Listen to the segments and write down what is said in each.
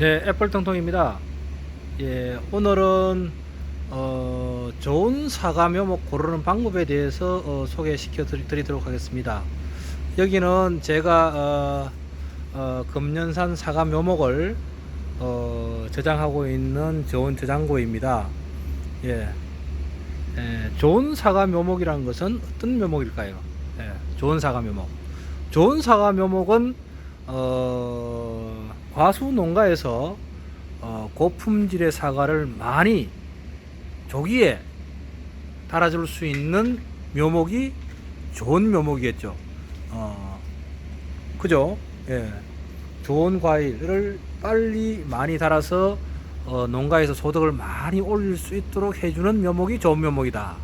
네, 애플통통입니다. 예, 오늘은 어, 좋은 사과 묘목 고르는 방법에 대해서 어, 소개시켜 드리- 드리도록 하겠습니다. 여기는 제가 어, 어, 금년산 사과 묘목을 어, 저장하고 있는 좋은 저장고입니다. 예, 예, 좋은 사과 묘목이라는 것은 어떤 묘목일까요? 예, 좋은 사과 묘목. 좋은 사과 묘목은 어, 과수 농가에서 어, 고품질의 사과를 많이 조기에 달아줄 수 있는 묘목이 좋은 묘목이겠죠. 어, 그죠? 예. 좋은 과일을 빨리 많이 달아서 어, 농가에서 소득을 많이 올릴 수 있도록 해주는 묘목이 좋은 묘목이다.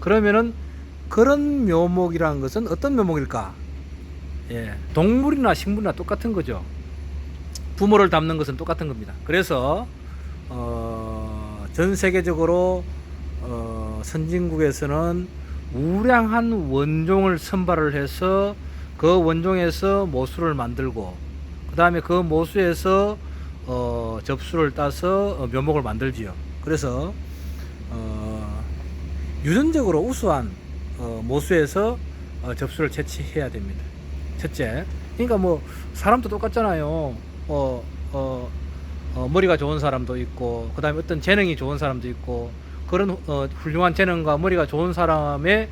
그러면은 그런 묘목이라는 것은 어떤 묘목일까? 예, 동물이나 식물이나 똑같은 거죠. 부모를 닮는 것은 똑같은 겁니다. 그래서 어, 전 세계적으로 어, 선진국에서는 우량한 원종을 선발을 해서 그 원종에서 모수를 만들고 그 다음에 그 모수에서 어, 접수를 따서 어, 묘목을 만들지요. 그래서 어, 유전적으로 우수한 어, 모수에서 어, 접수를 채취해야 됩니다. 첫째, 그러니까 뭐 사람도 똑같잖아요. 어, 어, 어, 머리가 좋은 사람도 있고, 그 다음에 어떤 재능이 좋은 사람도 있고, 그런 어, 훌륭한 재능과 머리가 좋은 사람의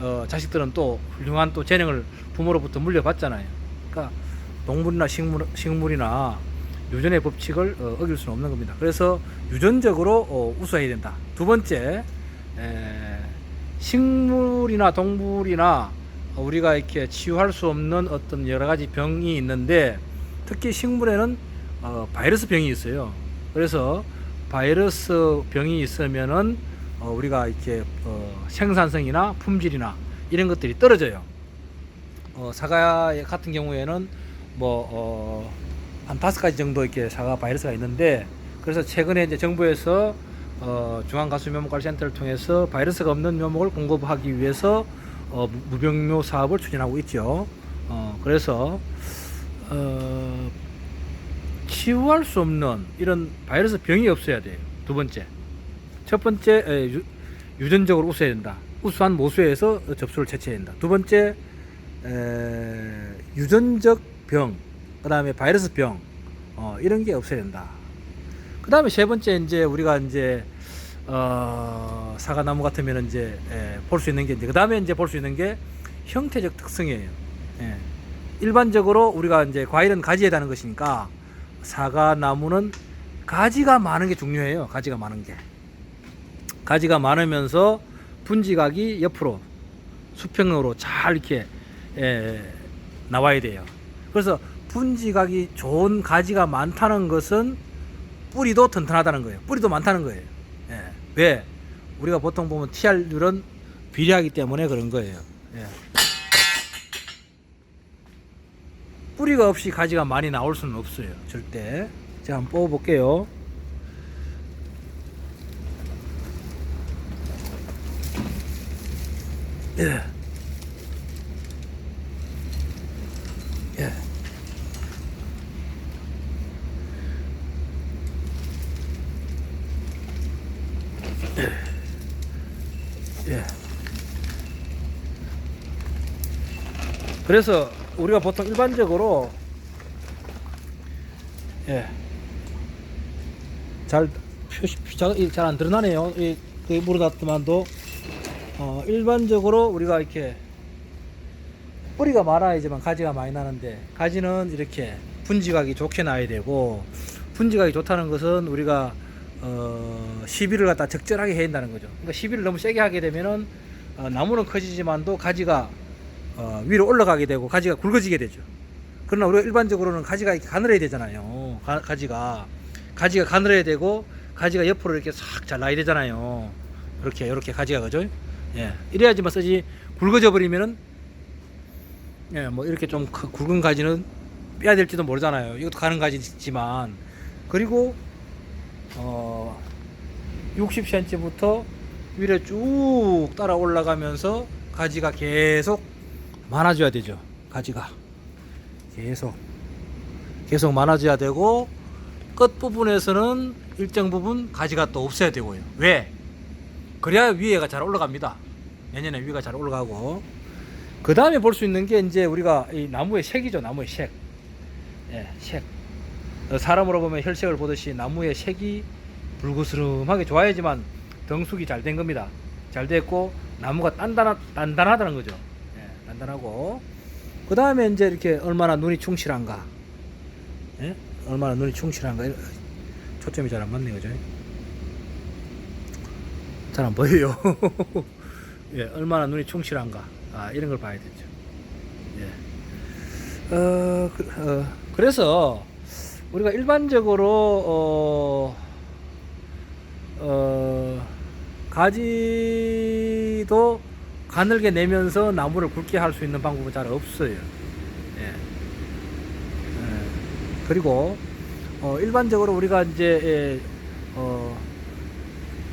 어, 자식들은 또 훌륭한 또 재능을 부모로부터 물려받잖아요. 그러니까 동물이나 식물, 식물이나 유전의 법칙을 어, 어길 수는 없는 겁니다. 그래서 유전적으로 어, 우수해야 된다. 두 번째, 에, 식물이나 동물이나 우리가 이렇게 치유할 수 없는 어떤 여러 가지 병이 있는데 특히 식물에는 어, 바이러스 병이 있어요. 그래서 바이러스 병이 있으면은 어, 우리가 이렇게 어, 생산성이나 품질이나 이런 것들이 떨어져요. 어, 사과 같은 경우에는 뭐 어, 한 다섯 가지 정도 이렇게 사과 바이러스가 있는데 그래서 최근에 이제 정부에서 어, 중앙가수묘목관리센터를 통해서 바이러스가 없는 묘목을 공급하기 위해서 어, 무- 무병묘 사업을 추진하고 있죠. 어, 그래서 어, 치유할 수 없는 이런 바이러스 병이 없어야 돼요. 두 번째. 첫 번째 에, 유, 유전적으로 우수해야 된다. 우수한 모수에서 접수를 채취해야 된다. 두 번째 에, 유전적 병, 그 다음에 바이러스 병, 어, 이런 게 없어야 된다. 그 다음에 세 번째 이제 우리가 이제 어, 사과나무 같으면 이제 볼 수 있는 게 그 다음에 이제 볼 수 있는 게 형태적 특성이에요. 예. 일반적으로 우리가 이제 과일은 가지에 다는 것이니까 사과 나무는 가지가 많은 게 중요해요. 가지가 많은 게. 가지가 많으면서 분지각이 옆으로 수평으로 잘 이렇게 에, 나와야 돼요. 그래서 분지각이 좋은 가지가 많다는 것은 뿌리도 튼튼하다는 거예요. 뿌리도 많다는 거예요. 예. 왜? 우리가 보통 보면 TR율은 비례하기 때문에 그런 거예요. 예. 뿌리가 없이 가지가 많이 나올 수는 없어요. 절대. 제가 한번 뽑아볼게요. 예. 예. 예. 그래서 우리가 보통 일반적으로 예. 잘 표시 잘안 드러나네요. 이, 그 물어놨더만도 어, 일반적으로 우리가 이렇게 뿌리가 많아야지만 가지가 많이 나는데 가지는 이렇게 분지각이 좋게 나야 되고 분지각이 좋다는 것은 우리가 어, 시비를 갖다 적절하게 해야 된다는 거죠. 그러니까 시비를 너무 세게 하게 되면은 어, 나무는 커지지만도 가지가 어, 위로 올라가게 되고 가지가 굵어지게 되죠. 그러나 우리가 일반적으로는 가지가 이렇게 가늘어야 되잖아요. 가, 가지가 가지가 가늘어야 되고 가지가 옆으로 이렇게 싹 잘라야 되잖아요. 이렇게 이렇게 가지가 그죠? 예, 이래야지만 쓰지 굵어져 버리면은 예, 뭐 이렇게 좀 크- 굵은 가지는 빼야 될지도 모르잖아요. 이것도 가는 가지지만 그리고 어 60cm부터 위로 쭉 따라 올라가면서 가지가 계속 많아져야 되죠. 가지가 계속 계속 많아져야 되고 끝 부분에서는 일정 부분 가지가 또 없어야 되고요. 왜? 그래야 위에가 잘 올라갑니다. 내년에 위가 잘 올라가고 그 다음에 볼 수 있는 게 이제 우리가 이 나무의 색이죠. 나무의 색. 예, 색. 어, 사람으로 보면 혈색을 보듯이 나무의 색이 붉으스름하게 좋아야지만 덩숙이 잘 된 겁니다. 잘 됐고 나무가 단단하, 단단하다는 거죠. 예, 단단하고 그 다음에 이제 이렇게 얼마나 눈이 충실한가. 예? 얼마나 눈이 충실한가. 초점이 잘 안 맞네, 그죠? 잘 안 보여요. 예, 얼마나 눈이 충실한가. 아, 이런 걸 봐야 되죠. 예. 어, 그, 어, 그래서 우리가 일반적으로 어, 어, 가지도 가늘게 내면서 나무를 굵게 할 수 있는 방법은 잘 없어요. 예. 예. 그리고 어, 일반적으로 우리가 이제 예, 어,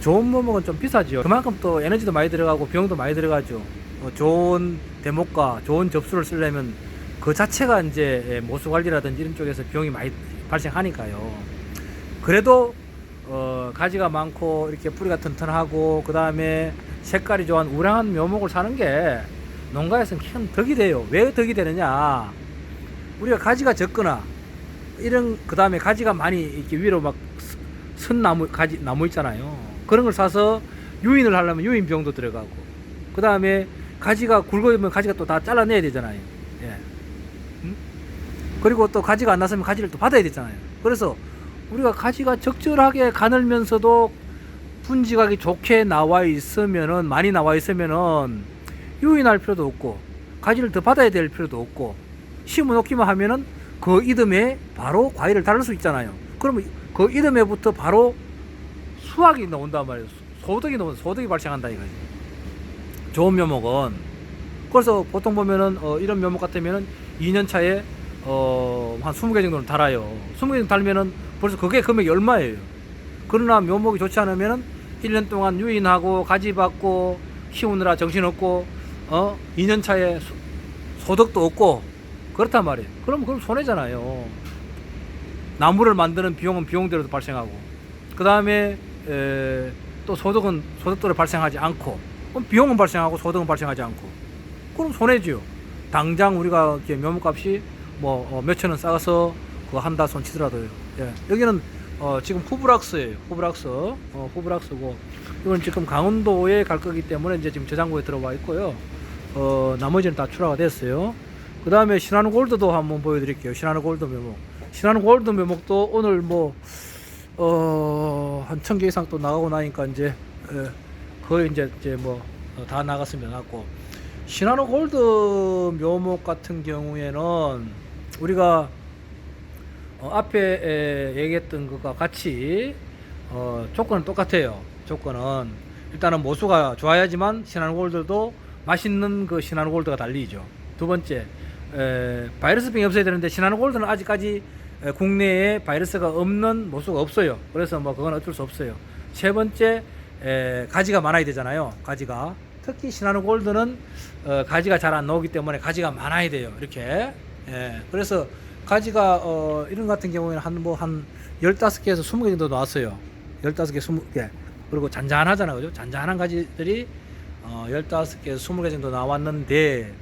좋은 묘목은 좀 비싸죠. 그만큼 또 에너지도 많이 들어가고 비용도 많이 들어가죠. 어, 좋은 대목과 좋은 접수를 쓰려면 그 자체가 이제 예, 모수 관리라든지 이런 쪽에서 비용이 많이 발생하니까요. 그래도 어, 가지가 많고 이렇게 뿌리가 튼튼하고 그 다음에 색깔이 좋은 우량한 묘목을 사는 게 농가에서는 큰 덕이 돼요. 왜 덕이 되느냐? 우리가 가지가 적거나 이런 그 다음에 가지가 많이 이렇게 위로 막 선 나무 가지 나무 있잖아요. 그런 걸 사서 유인을 하려면 유인 비용도 들어가고 그 다음에 가지가 굵으면 가지가 또 다 잘라내야 되잖아요. 예. 음? 그리고 또 가지가 안 났으면 가지를 또 받아야 되잖아요. 그래서 우리가 가지가 적절하게 가늘면서도 분지각이 좋게 나와 있으면은 많이 나와 있으면은 유인할 필요도 없고 가지를 더 받아야 될 필요도 없고 심어 놓기만 하면은 그 이듬해 바로 과일을 달을 수 있잖아요. 그러면 그 이듬해부터 바로 수확이 나온단 말이에요. 소득이 나온 소득이 발생한다 이거지. 좋은 묘목은 그래서 보통 보면은 어, 이런 묘목 같으면은 2년 차에 어, 한 20개 정도는 달아요. 20개 정도 달면은 벌써 그게 금액이 얼마예요. 그러나 묘목이 좋지 않으면은 1년 동안 유인하고 가지 받고 키우느라 정신없고 어 2년 차에 소, 소득도 없고 그렇단 말이에요. 그럼 그럼 손해잖아요. 나무를 만드는 비용은 비용대로도 발생하고 그 다음에 또 소득은 소득대로 발생하지 않고 그럼 비용은 발생하고 소득은 발생하지 않고 그럼 손해지요. 당장 우리가 묘목값이 뭐 어, 몇천 원 싸서 그거 한다 손 치더라도요. 예. 여기는 어, 지금 후브락스예요. 후브락스. 어, 후브락스고 이건 지금 강원도에 갈 거기 때문에 이제 지금 저장고에 들어와 있고요. 어, 나머지는 다 출하가 됐어요. 그 다음에 신한우 골드도 한번 보여드릴게요. 신한우 골드 묘목. 신한우 골드 묘목도 오늘 뭐, 어, 한 천 개 이상 또 나가고 나니까 이제, 예, 거의 이제, 이제 뭐, 어, 다 나갔으면 나갔고. 신한우 골드 묘목 같은 경우에는 우리가 어, 앞에 에, 얘기했던 것과 같이 어, 조건은 똑같아요. 조건은 일단은 모수가 좋아야지만 신한우 골드도 맛있는 그 신한우 골드가 달리죠. 두 번째 에, 바이러스병이 없어야 되는데 신한우 골드는 아직까지 에, 국내에 바이러스가 없는 모수가 없어요. 그래서 뭐 그건 어쩔 수 없어요. 세 번째 에, 가지가 많아야 되잖아요. 가지가 특히 신한우 골드는 어, 가지가 잘 안 나오기 때문에 가지가 많아야 돼요. 이렇게 예, 그래서 가지가 어, 이런 같은 경우에는 한 뭐한 15개에서 20개 정도 나왔어요. 15개, 20개. 그리고 잔잔하잖아요. 그죠? 잔잔한 가지들이 어, 15개에서 20개 정도 나왔는데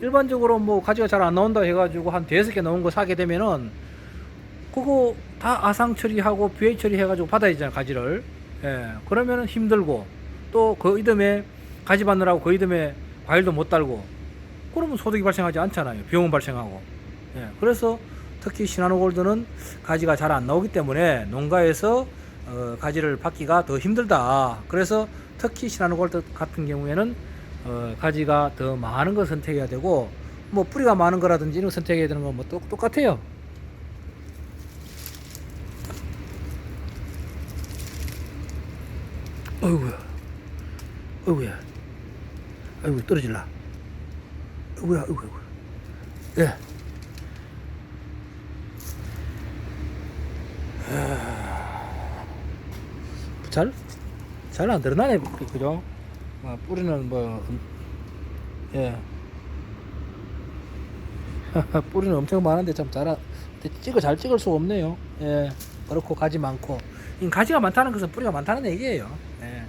일반적으로 뭐 가지가 잘 안 나온다 해 가지고 한 대여섯 개 나온 거 사게 되면은 그거 다 아상 처리하고 BA 처리해 가지고 받아야 되잖아요, 가지를. 예. 그러면은 힘들고 또 그 이듬해 가지 받느라고 그 이듬해 과일도 못 달고 그러면 소득이 발생하지 않잖아요. 비용은 발생하고. 예, 그래서 특히 시나노 골드는 가지가 잘 안 나오기 때문에 농가에서 어, 가지를 받기가 더 힘들다. 그래서 특히 시나노 골드 같은 경우에는 어, 가지가 더 많은 걸 선택해야 되고 뭐 뿌리가 많은 거라든지 이런 거 선택해야 되는 건뭐 똑같아요. 어이구야, 어이구야, 어이구 떨어질라. 어이구야, 어이구, 어이구. 예. 잘, 잘 안 드러나네, 그- 그죠? 아, 뿌리는 뭐, 음, 예. 뿌리는 엄청 많은데 참 잘, 아- 찍어 잘 찍을 수가 없네요. 예. 그렇고 가지 많고 이 가지가 많다는 것은 뿌리가 많다는 얘기예요. 예. 예.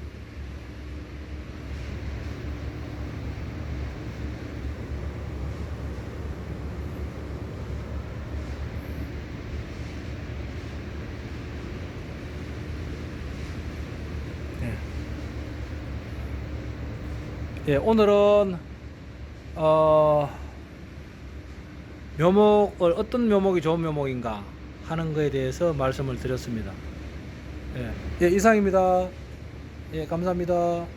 예, 오늘은 어 묘목을 어떤 묘목이 좋은 묘목인가 하는 거에 대해서 말씀을 드렸습니다. 예, 예 이상입니다. 예, 감사합니다.